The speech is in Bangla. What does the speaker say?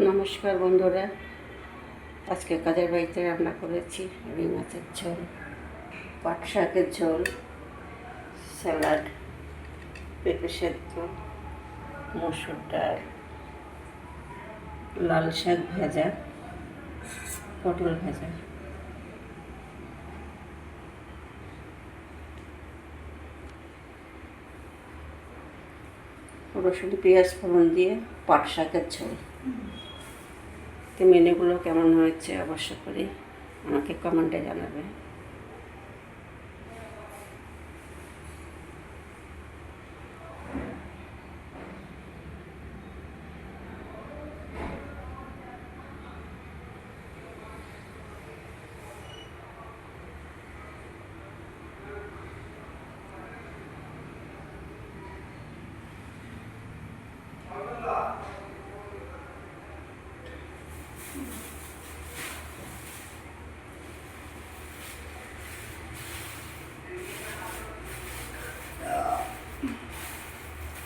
নমস্কার বন্ধুরা। আজকে কাজের বাড়িতে রান্না করেছি? রুই মাছের ঝোল, পাট শাকের ঝোল, স্যালাড, পেঁপে সেদ্ধ, মসুর ডাল, লাল শাক ভাজা, পটল ভাজা। রসুন, পেঁয়াজ, ফোড়ন দিয়ে পাট শাকের ঝোল। তো মেনুগুলো কেমন হয়েছে অবশ্য করে আমাকে কমেন্টে জানাবে।